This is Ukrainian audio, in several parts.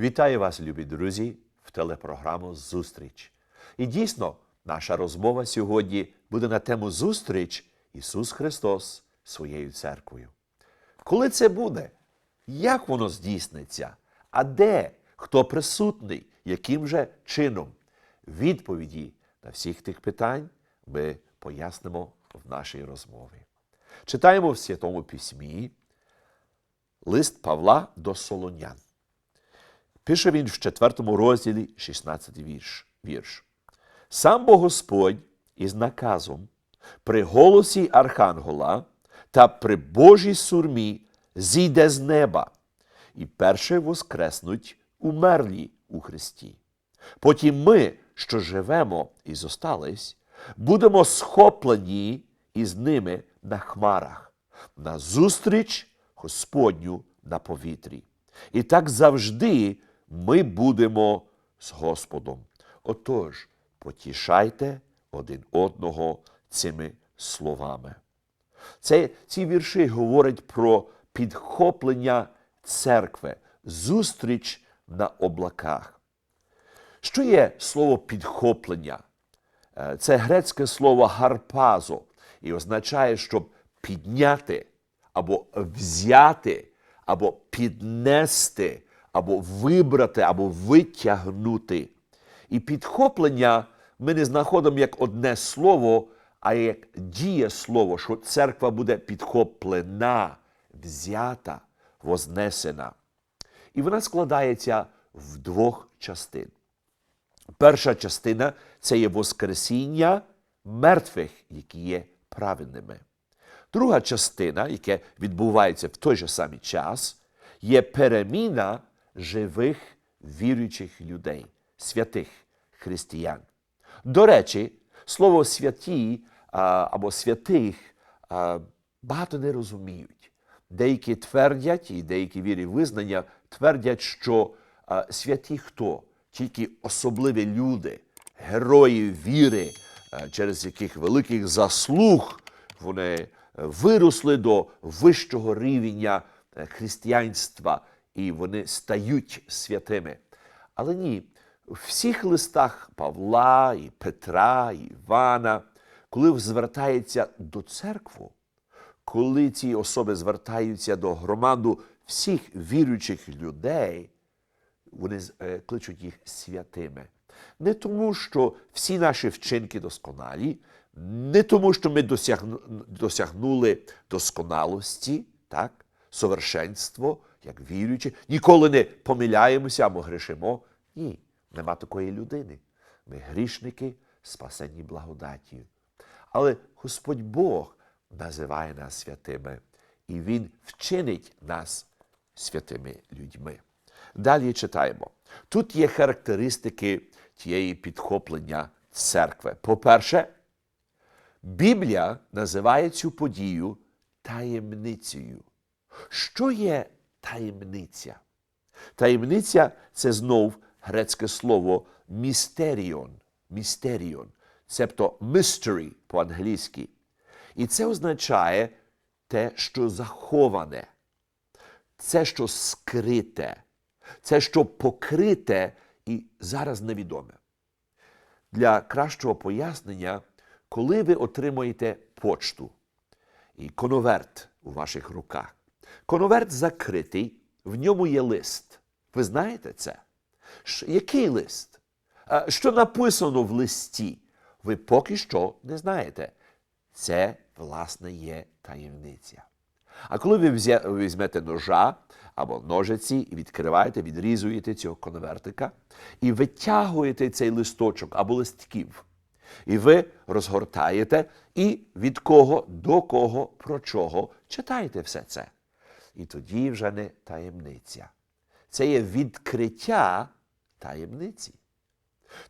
Вітаю вас, любі друзі, в телепрограму Зустріч. І дійсно, наша розмова сьогодні буде на тему Зустріч Ісус Христос своєю церквою. Коли це буде? Як воно здійсниться? А де? Хто присутний? Яким же чином? Відповіді на всіх тих питань ми пояснимо в нашій розмові. Читаємо в Святому Письмі лист Павла до Солонян. Пише він в 4 розділі 16 вірш. вірш. Сам бо Господь із наказом при голосі Архангела та при Божій сурмі зійде з неба, і перше воскреснуть умерлі у Христі. Потім ми, що живемо і зостались, будемо схоплені із ними на хмарах, на зустріч Господню на повітрі. І так завжди ми будемо з Господом. Отож, потішайте один одного цими словами. Це, ці вірші говорять про підхоплення церкви, зустріч на облаках. Що є слово підхоплення? Е, Це грецьке слово гарпазо і означає, щоб підняти, або взяти, або піднести, або вибрати, або витягнути. І підхоплення ми не знаходимо як одне слово, а як дієслово, що церква буде підхоплена, взята, вознесена. І вона складається в двох частин. Перша частина це є Воскресіння мертвих, які є праведними. Друга частина, яка відбувається в той же самий час, є переміна живих віруючих людей, святих християн. До речі, слово святі або святих багато не розуміють. Деякі твердять, і деякі вірі визнання твердять, що святі хто? Тільки особливі люди, герої віри, через яких великих заслуг вони е, виросли до вищого рівня е, християнства і вони стають святими. Але ні, в всіх листах Павла, і Петра, і Івана, коли звертається до церкви, коли ці особи звертаються до громаду всіх віруючих людей, вони е, кличуть їх святими. Не тому, що всі наші вчинки досконалі, не тому, що ми досягну, досягнули досконалості, так, совершенство, як віруючі, ніколи не помиляємося або грішимо. Ні, нема такої людини. Ми грішники, спасені благодаттю. Але Господь Бог називає нас святими, і Він вчинить нас святими людьми. Далі читаємо. Тут є характеристики тієї підхоплення церкви. По-перше, Біблія називає цю подію таємницею. Що є таємниця? Таємниця це знов грецьке слово містеріон. Містеріон, цебто mystery по-англійськи. І це означає те, що заховане, це, що скрите, це, що покрите і зараз невідоме. Для кращого пояснення, коли ви отримуєте почту і конверт у ваших руках, конверт закритий, в ньому є лист. Ви знаєте це? Ш- Який лист? А Що написано в листі? Ви поки що не знаєте. Це, власне, є таємниця. А коли ви візьмете ножа або ножиці і відкриваєте, відрізуєте цього конвертика і витягуєте цей листочок або листків, і ви розгортаєте, і від кого до кого, про чого читаєте все це. І тоді вже не таємниця. Це є відкриття таємниці.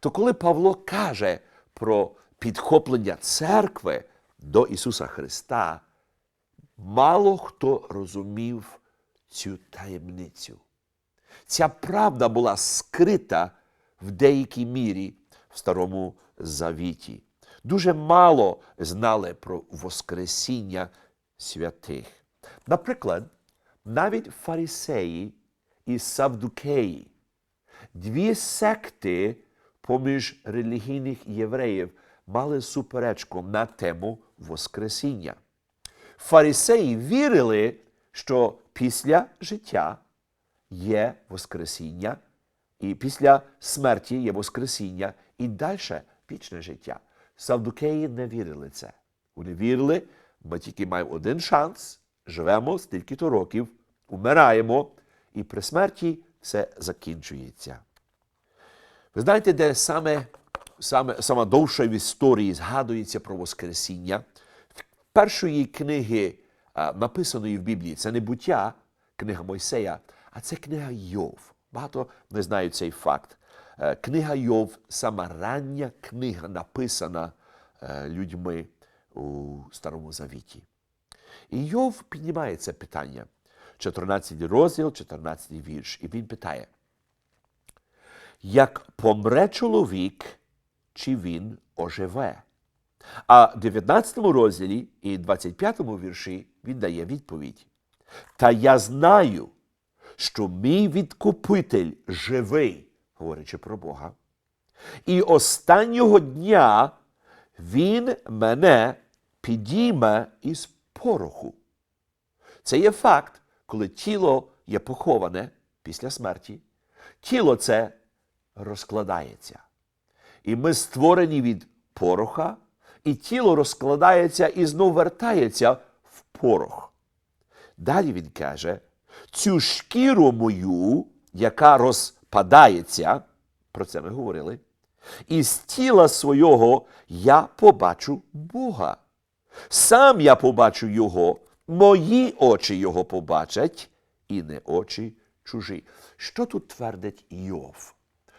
То коли Павло каже про підхоплення церкви до Ісуса Христа, мало хто розумів цю таємницю. Ця правда була скрита в деякій мірі в Старому Завіті. Дуже мало знали про Воскресіння святих. Наприклад, навіть фарисеї і савдукеї, Дві секти поміж релігійних євреїв мали суперечку на тему Воскресіння. Фарисеї вірили, що після життя є Воскресіння, і після смерті є Воскресіння, і далі вічне життя. Савдукеї не вірили це. Вони вірили, ми тільки маємо один шанс, живемо стільки-то років, умираємо, і при смерті все закінчується. Ви знаєте, де саме, саме сама довша в історії згадується про Воскресіння? Першої книги, написаної в Біблії, це не буття, книга Мойсея, а це книга Йов. Багато не знають цей факт. Е, Книга Йов сама рання книга, написана е, людьми у Старому Завіті. І Йов піднімає це питання. 14 розділ, 14 вірш. І він питає: як помре чоловік, чи він оживе? А в 19 розділі і 25 вірші він дає відповідь. Та я знаю, що мій відкупитель живий, говорячи про Бога. І останнього дня він мене підійме із пороху. Це є факт, коли тіло є поховане після смерті. Тіло це розкладається. І ми створені від пороха, і тіло розкладається і знов вертається в порох. Далі він каже: цю шкіру мою, яка розпадається, про це ми говорили, із тіла свого я побачу Бога. Сам я побачу Його, мої очі Його побачать, і не очі чужі. Що тут твердить Йов?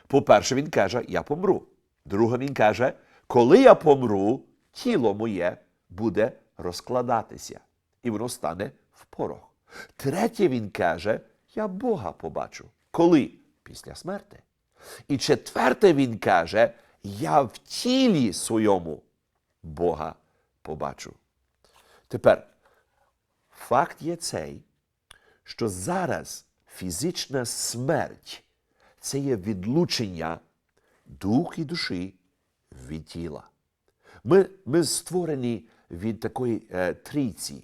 По-перше, він каже, я помру. Друге, він каже, коли я помру, тіло моє буде розкладатися, і воно стане в порох. Третє, він каже, я Бога побачу. Коли? Після смерти. І четверте, він каже, я в тілі своєму Бога побачу. Тепер факт є цей, що зараз фізична смерть це є відлучення дух і душі від тіла. Ми, ми створені від такої е, трійці: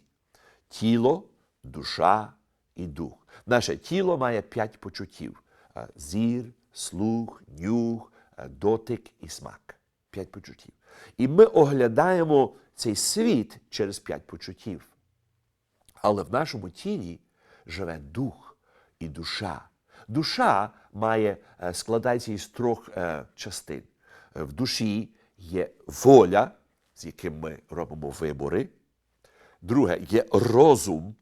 тіло, душа і дух. Наше тіло має п'ять почуттів: Е, зір, слух, нюх, е, дотик і смак. П'ять почуттів. І ми оглядаємо цей світ через п'ять почуттів. Але в нашому тілі живе дух і душа. Душа має, е, складається із трьох е, частин. Е, В душі є воля, з яким ми робимо вибори. Друге, є розум,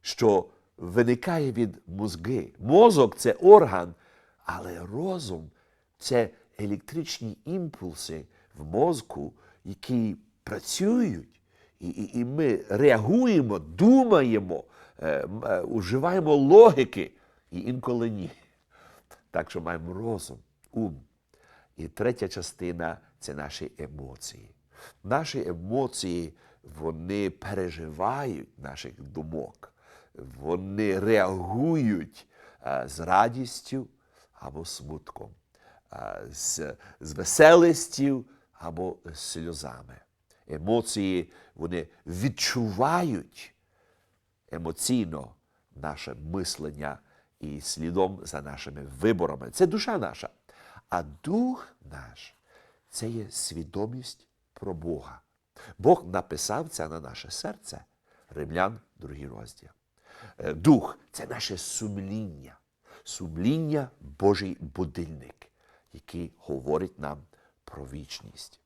що виникає від мозги. Мозок це орган, але розум це електричні імпульси в мозку, які працюють. І, і, і ми реагуємо, думаємо, е, е, уживаємо логіки, і інколи ні. Так що маємо розум, ум. І третя частина це наші емоції. Наші емоції вони переживають наших думок, вони реагують е, з радістю або смутком, е, з, з веселістю або сльозами. Емоції вони відчувають емоційно наше мислення і слідом за нашими виборами. Це душа наша. А дух наш це є свідомість про Бога. Бог написав це на наше серце. Римлян, другий розділ. Е, Дух це наше сумління. Сумління Божий будильник, який говорить нам про вічність.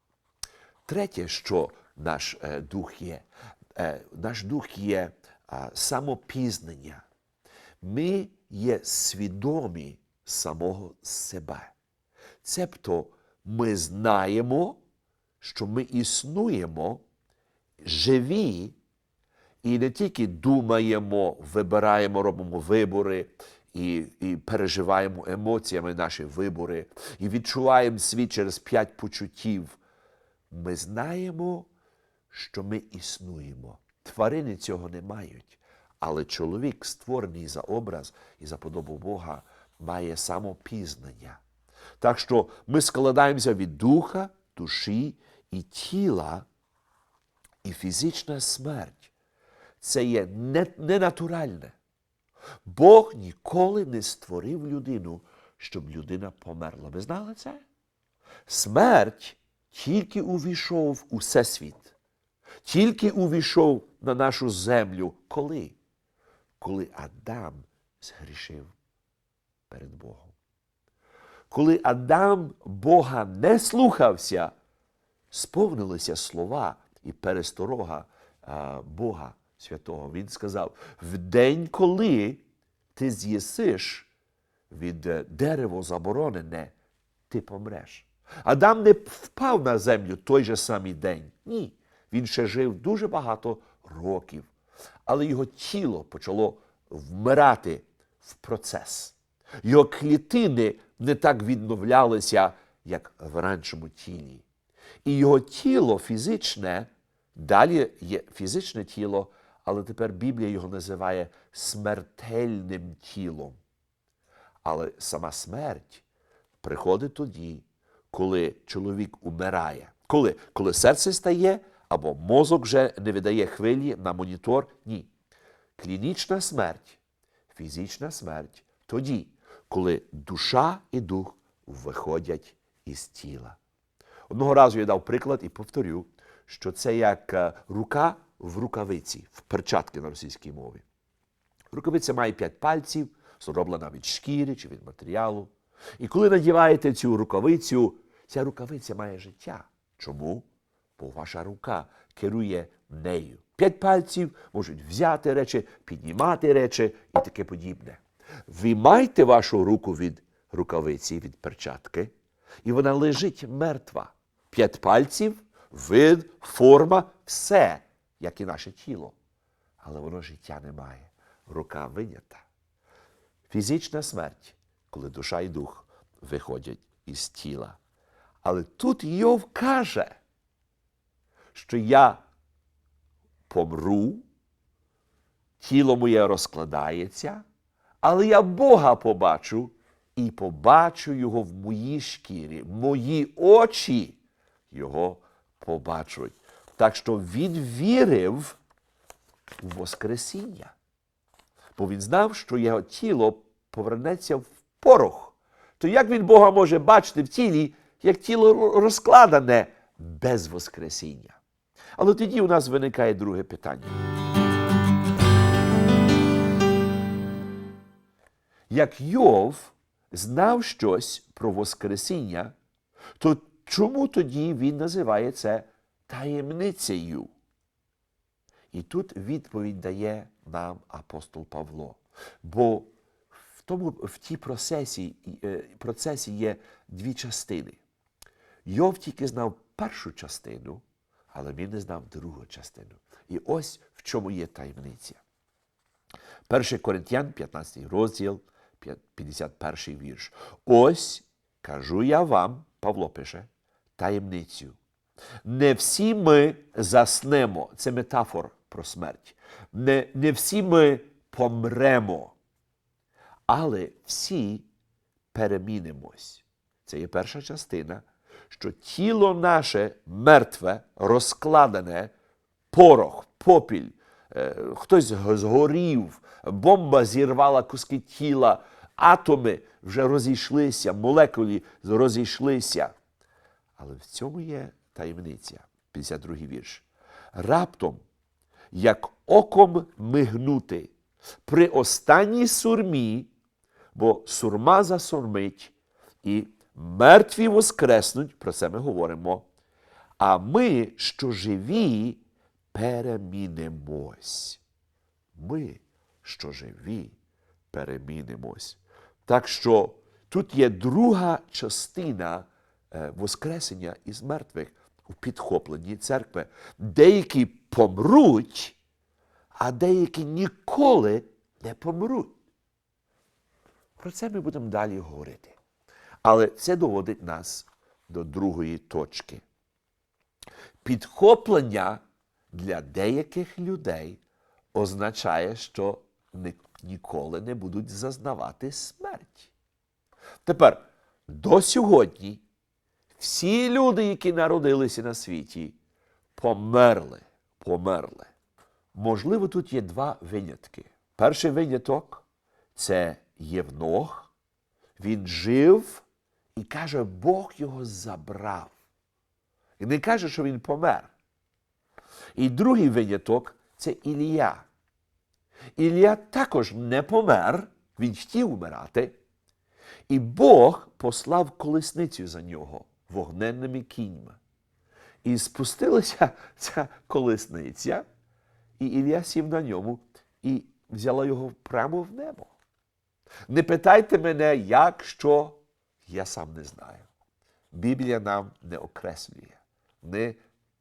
Третє, що наш е, дух є, е, наш дух є самопізнання. Ми є свідомі самого себе. Цебто ми знаємо, що ми існуємо живі і не тільки думаємо, вибираємо, робимо вибори і, і переживаємо емоціями наші вибори, і відчуваємо світ через п'ять почуттів. Ми знаємо, що ми існуємо. Тварини цього не мають. Але чоловік, створений за образ і за подобу Бога, має самопізнання. Так що ми складаємося від духа, душі і тіла, і фізична смерть це є ненатуральне. Бог ніколи не створив людину, щоб людина померла. Ви знали це? Смерть тільки увійшов у всесвіт, тільки увійшов на нашу землю. Коли? Коли Адам згрішив перед Богом. Коли Адам Бога не слухався, сповнилися слова і пересторога Бога Святого. Він сказав: в день, коли ти з'їсиш від дерева заборонене, ти помреш. Адам не впав на землю той же самий день. Ні. Він ще жив дуже багато років. Але його тіло почало вмирати в процес. Його клітини не так відновлялися, як в раншому тілі. І його тіло фізичне, далі є фізичне тіло, але тепер Біблія його називає смертельним тілом. Але сама смерть приходить тоді, коли чоловік умирає. Коли? Коли серце стає, або мозок вже не видає хвилі на монітор. Ні. Клінічна смерть, фізична смерть тоді, коли душа і дух виходять із тіла. Одного разу я дав приклад і повторю, що це як е, рука в рукавиці, в перчатки на російській мові. Рукавиця має п'ять пальців, зроблена від шкіри чи від матеріалу. І коли надіваєте цю рукавицю, ця рукавиця має життя. Чому? Бо ваша рука керує нею. П'ять пальців можуть взяти речі, піднімати речі і таке подібне. Ви маєте вашу руку від рукавиці, від перчатки, і вона лежить мертва. П'ять пальців, вид, форма, все, як і наше тіло. Але воно життя не має. Рука винята. Фізична смерть, коли душа і дух виходять із тіла. Але тут Йов каже, що я помру, тіло моє розкладається, але я Бога побачу і побачу Його в моїй шкірі. Мої очі Його побачать. Так що він вірив у Воскресіння. Бо він знав, що його тіло повернеться в порох. То як він Бога може бачити в тілі, як тіло розкладане без Воскресіння? Але тоді у нас виникає друге питання. Як Йов знав щось про Воскресіння, то чому тоді він називає це таємницею? І тут відповідь дає нам апостол Павло. Бо в, тому, в тій процесі, е, процесі є дві частини. Йов тільки знав першу частину, але він не знав другу частину. І ось в чому є таємниця. 1 Коринтян, 15 розділ, 51 вірш. Ось кажу я вам, Павло пише, таємницю. Не всі ми заснемо. Це метафор про смерть. Не, не всі ми помремо, але всі перемінимось. Це є перша частина, що тіло наше мертве, розкладене, порох, попіль, е, хтось згорів, бомба зірвала куски тіла, атоми вже розійшлися, молекули розійшлися. Але в цьому є таємниця. 52 вірш. Раптом, як оком мигнути, при останній сурмі, бо сурма засурмить, і мертві воскреснуть, про це ми говоримо. А ми, що живі, перемінимось. Ми, що живі, перемінимось. Так що тут є друга частина е, Воскресення із мертвих у підхопленні церкви. Деякі помруть, а деякі ніколи не помруть. Про це ми будемо далі говорити. Але це доводить нас до другої точки. Підхоплення для деяких людей означає, що ні- ніколи не будуть зазнавати смерть. Тепер до сьогодні всі люди, які народилися на світі, померли. Померли. Можливо, тут є два винятки. Перший виняток це Євнох. Він жив і каже, Бог його забрав. І не каже, що він помер. І другий виняток це Ілія. Ілія також не помер, він хотів вмирати. І Бог послав колесницю за нього вогненними кіньми. І спустилася ця колесниця, і Ілля сів на ньому і взяла його прямо в небо. Не питайте мене, як, що, я сам не знаю. Біблія нам не окреслює, не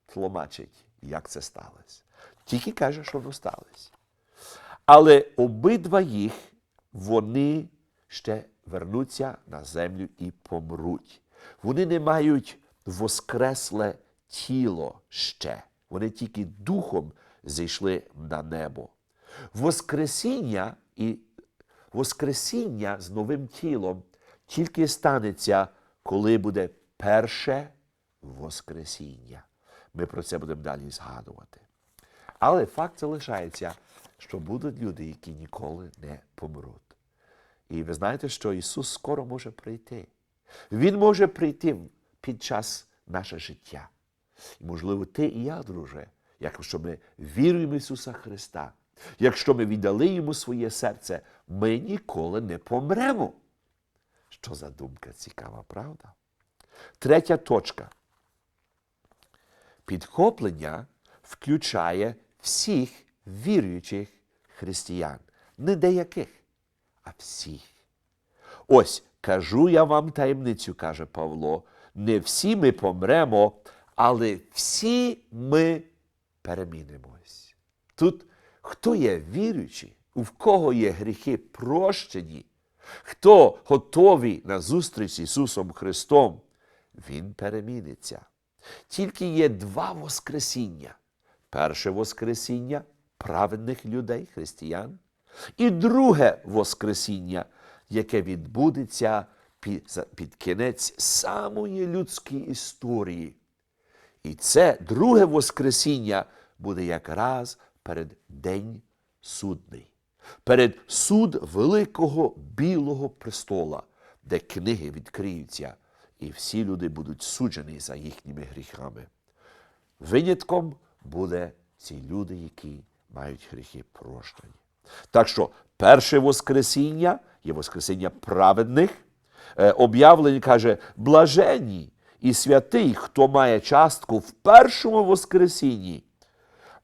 тлумачить, як це сталося. Тільки каже, що воно сталося. Але обидва їх вони ще вернуться на землю і помруть. Вони не мають воскресле тіло ще. Вони тільки духом зійшли на небо. Воскресіння і Воскресіння з новим тілом тільки станеться, коли буде перше Воскресіння. Ми про це будемо далі згадувати. Але факт залишається, що будуть люди, які ніколи не помруть. І ви знаєте, що Ісус скоро може прийти. Він може прийти під час наше життя. І, можливо, ти і я, друже, якщо ми віруємо в Ісуса Христа, якщо ми віддали Йому своє серце, ми ніколи не помремо. Що за думка цікава, правда? Третя точка. Підхоплення включає всіх віруючих християн, не деяких, а всіх. Ось кажу я вам таємницю, каже Павло, не всі ми помремо, але всі ми перемінимось. Тут хто є віруючий, у кого є гріхи прощені, хто готовий на зустріч з Ісусом Христом, Він переміниться. Тільки є два Воскресіння. Перше Воскресіння праведних людей, християн, і друге Воскресіння, яке відбудеться під, кінець самої людської історії. І це друге Воскресіння буде якраз перед День судний, перед суд великого білого престола, де книги відкриються, і всі люди будуть суджені за їхніми гріхами. Винятком буде ці люди, які мають гріхи прощені. Так що перше Воскресіння є Воскресіння праведних. Е, Об'явлення каже, блаженні і святий, хто має частку в першому Воскресінні.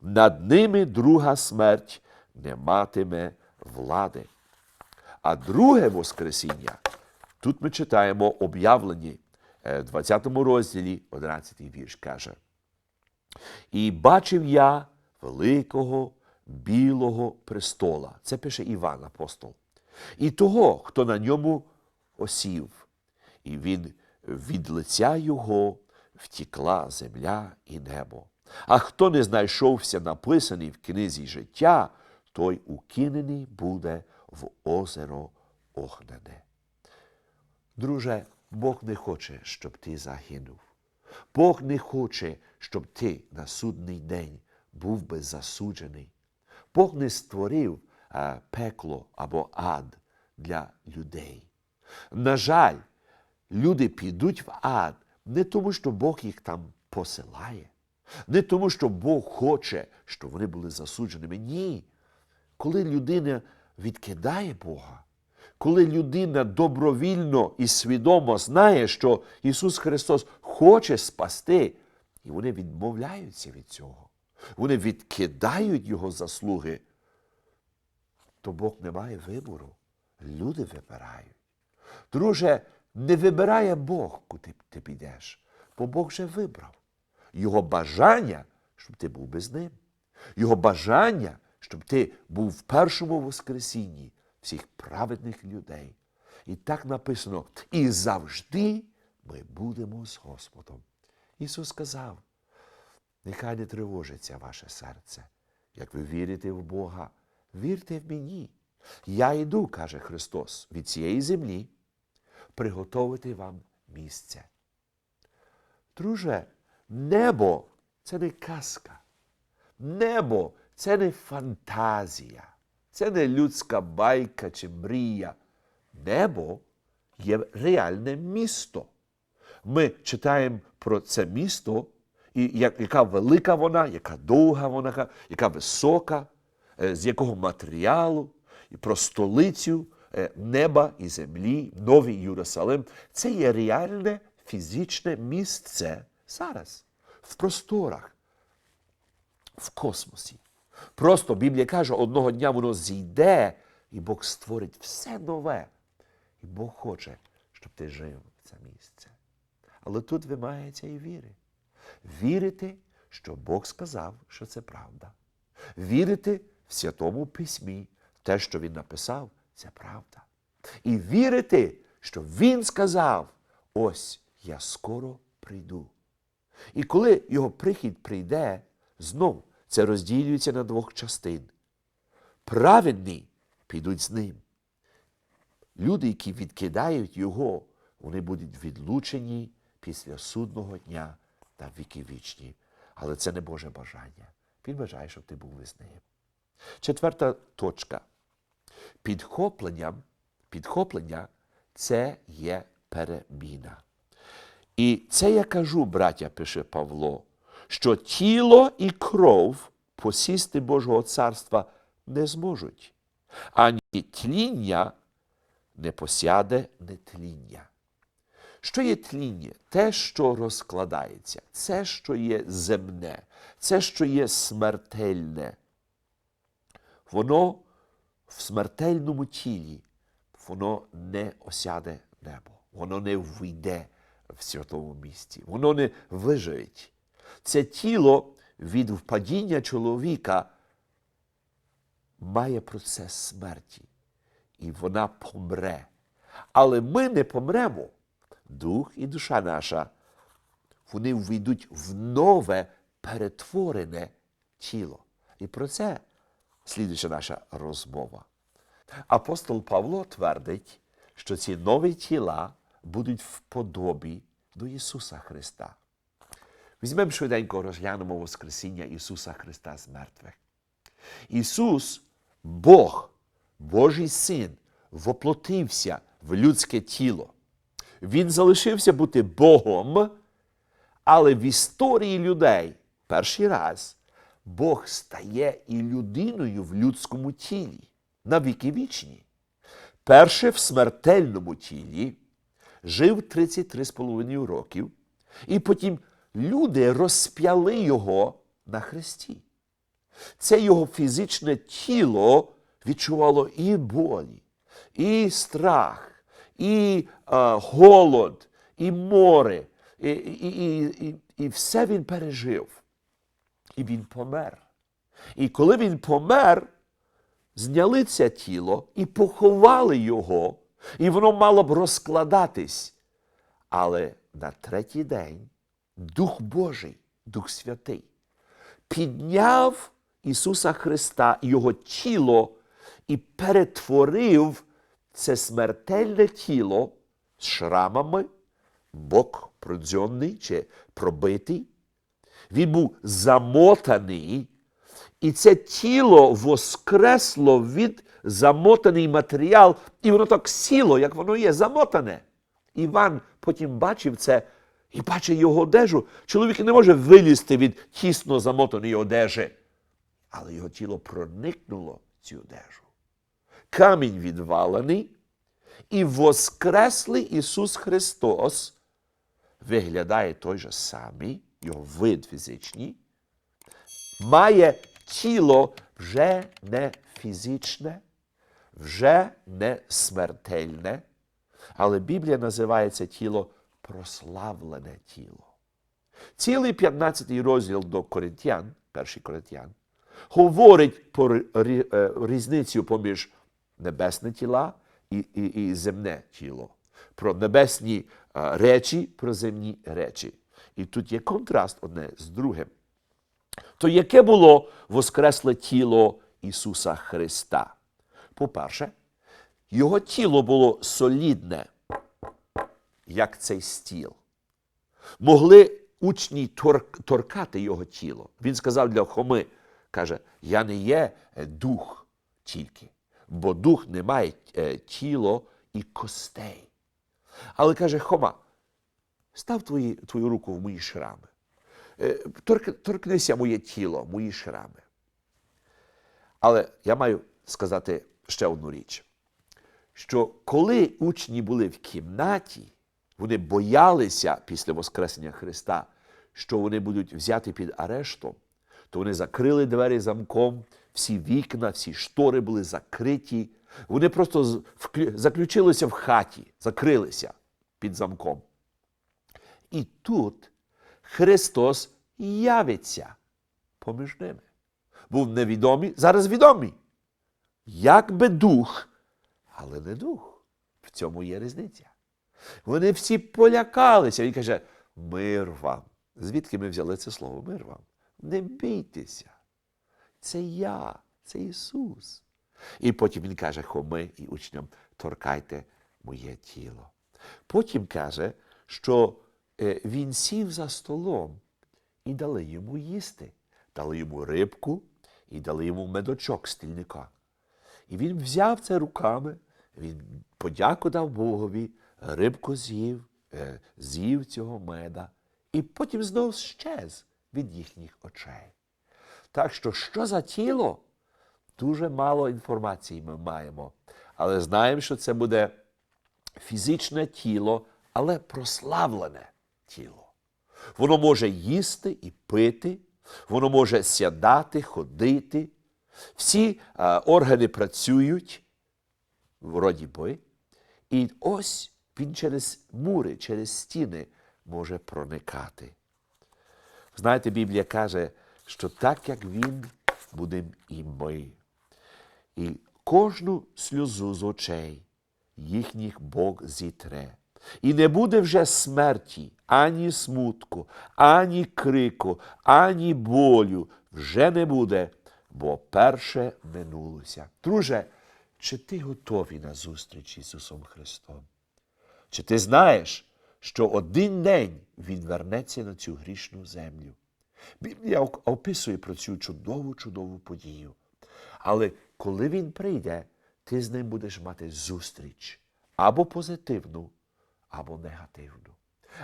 Над ними друга смерть не матиме влади. А друге Воскресіння, тут ми читаємо об'явлені е, в 20 розділі, 11 вірш каже. І бачив я великого білого престола. Це пише Іван апостол. І того, хто на ньому осів. І він від лиця його втікла земля і небо. А хто не знайшовся написаний в книзі життя, той укинений буде в озеро огнене. Друже, Бог не хоче, щоб ти загинув. Бог не хоче, щоб ти на судний день був би засуджений. Бог не створив а, пекло або ад для людей. На жаль, люди підуть в ад не тому, що Бог їх там посилає, не тому, що Бог хоче, щоб вони були засудженими. Ні. Коли людина відкидає Бога, коли людина добровільно і свідомо знає, що Ісус Христос хоче спасти, і вони відмовляються від цього, вони відкидають Його заслуги, то Бог не має вибору. Люди вибирають. Друже, не вибирає Бог, куди ти підеш, бо Бог вже вибрав. Його бажання, щоб ти був без ним. Його бажання, щоб ти був в першому воскресінні всіх праведних людей. І так написано: і завжди ми будемо з Господом. Ісус сказав: нехай не тривожиться ваше серце. Як ви вірите в Бога, вірте в мені. Я йду, каже Христос, від цієї землі приготовити вам місце. Друже, небо це не казка. Небо це не фантазія, це не людська байка чи мрія. Небо є реальне місто. Ми читаємо про це місто, і як- яка велика вона, яка довга вона, яка- яка висока, е, з якого матеріалу, і про столицю е, неба і землі, Новий Єрусалим. Це є реальне фізичне місце зараз, в просторах, в космосі. Просто Біблія каже, одного дня воно зійде, і Бог створить все нове. І Бог хоче, щоб ти жив в це місце. Але тут вимагається і віри. Вірити, що Бог сказав, що це правда. Вірити в Святому Письмі, те, що Він написав, це правда. І вірити, що Він сказав, ось я скоро прийду. І коли його прихід прийде, знов це розділюється на двох частин. Праведні підуть з ним. Люди, які відкидають його, вони будуть відлучені після судного дня та віки вічні. Але це не Боже бажання. Він бажає, щоб ти був із ним. Четверта точка. Підхопленням, підхоплення це є переміна. І це я кажу, браття, пише Павло, що тіло і кров посісти Божого царства не зможуть, ані тління не посяде нетління. Що є тління? Те, що розкладається, це, що є земне, це, що є смертельне. Воно в смертельному тілі, воно не осяде небо, воно не вийде в святому місці, воно не виживить. Це тіло від впадіння чоловіка має процес смерті, і вона помре. Але ми не помремо. Дух і душа наша, вони війдуть в нове перетворене тіло. І про це слідуюча наша розмова. Апостол Павло твердить, що ці нові тіла будуть в подобі до Ісуса Христа. Візьмемо швиденько розглянемо Воскресіння Ісуса Христа з мертвих. Ісус, Бог, Божий Син, воплотився в людське тіло. Він залишився бути Богом, але в історії людей перший раз Бог стає і людиною в людському тілі на віки вічні. Перше в смертельному тілі жив 33,5 років, і потім люди розп'яли його на хресті. Це його фізичне тіло відчувало і болі, і страх, і е, голод, і море, і, і, і, і, і все він пережив. І він помер. І коли він помер, зняли це тіло і поховали його, і воно мало б розкладатись. Але на третій день Дух Божий, Дух Святий, підняв Ісуса Христа, Його тіло і перетворив це смертельне тіло з шрамами, бок продзьонний чи пробитий. Він був замотаний, і це тіло воскресло від замотаний матеріал, і воно так сіло, як воно є, замотане. Іван потім бачив це і бачить його одежу. Чоловік не може вилізти від тісно замотаної одежі. Але його тіло проникнуло в цю одежу. Камінь відвалений, і воскреслий Ісус Христос виглядає той же самий, його вид фізичний, має тіло вже не фізичне, вже не смертельне, але Біблія називає це тіло прославлене тіло. Цілий 15 розділ до Коринтян, перший Коринтян, говорить про е, різницю поміж небесне тіла і, і, і земне тіло, про небесні е, речі, про земні речі. І тут є контраст одне з другим. То яке було воскресле тіло Ісуса Христа? По-перше, його тіло було солідне, як цей стіл. Могли учні тор- торкати його тіло. Він сказав для Хоми, каже, я не є е, дух тільки, бо дух не має е, тіло і костей. Але каже Хома, став твої, твою руку в мої шрами. Е, торк- торкнися моє тіло, мої шрами. Але я маю сказати ще одну річ, що коли учні були в кімнаті, вони боялися після Воскресення Христа, що вони будуть взяти під арештом, то вони закрили двері замком, всі вікна, всі штори були закриті. Вони просто заключилися в хаті, закрилися під замком. І тут Христос явиться поміж ними. Був невідомий, зараз відомий. Як би дух, але не дух. В цьому є різниця. Вони всі полякалися. Він каже: мир вам. Звідки ми взяли це слово? Мир вам. Не бійтеся. Це я, це Ісус. І потім Він каже, хоми і учням, торкайте моє тіло. Потім каже, що е, він сів за столом і дали йому їсти. Дали йому рибку і дали йому медочок стільника. І він взяв це руками, він подяку дав Богові, рибку з'їв, е, з'їв цього меда, і потім знов щез від їхніх очей. Так що, що за тіло? Дуже мало інформації ми маємо. Але знаємо, що це буде фізичне тіло, але прославлене тіло. Воно може їсти і пити, воно може сядати, ходити. Всі е, органи працюють, вроді би, і ось він через мури, через стіни може проникати. Знаєте, Біблія каже, що так як він, будемо і ми. І кожну сльозу з очей їхніх Бог зітре. І не буде вже смерті, ані смутку, ані крику, ані болю. Вже не буде, бо перше минулося. Друже, чи ти готовий на зустріч Ісусом Христом? Чи ти знаєш, що один день Він вернеться на цю грішну землю? Біблія описує про цю чудову, чудову подію. Але коли він прийде, ти з ним будеш мати зустріч або позитивну, або негативну.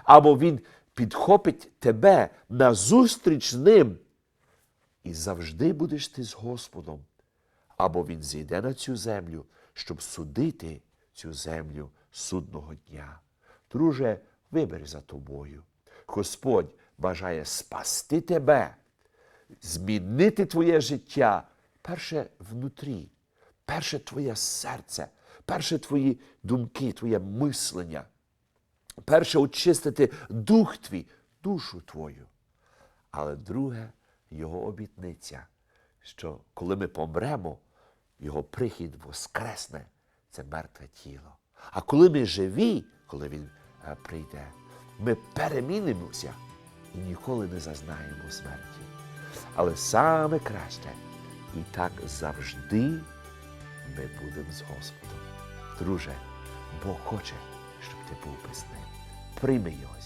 Або він підхопить тебе на зустріч з ним, і завжди будеш ти з Господом. Або він зійде на цю землю, щоб судити цю землю судного дня. Друже, вибери за тобою. Господь бажає спасти тебе, змінити твоє життя. Перше внутрі, перше твоє серце, перше твої думки, твоє мислення. Перше очистити дух твій, душу твою. Але друге, його обітниця, що коли ми помремо, його прихід воскресне це мертве тіло. А коли ми живі, коли він е, прийде, ми перемінимося і ніколи не зазнаємо смерті. Але саме краще, і так завжди ми будемо з Господом. Друже, Бог хоче, щоб ти був без ним. Прийми його.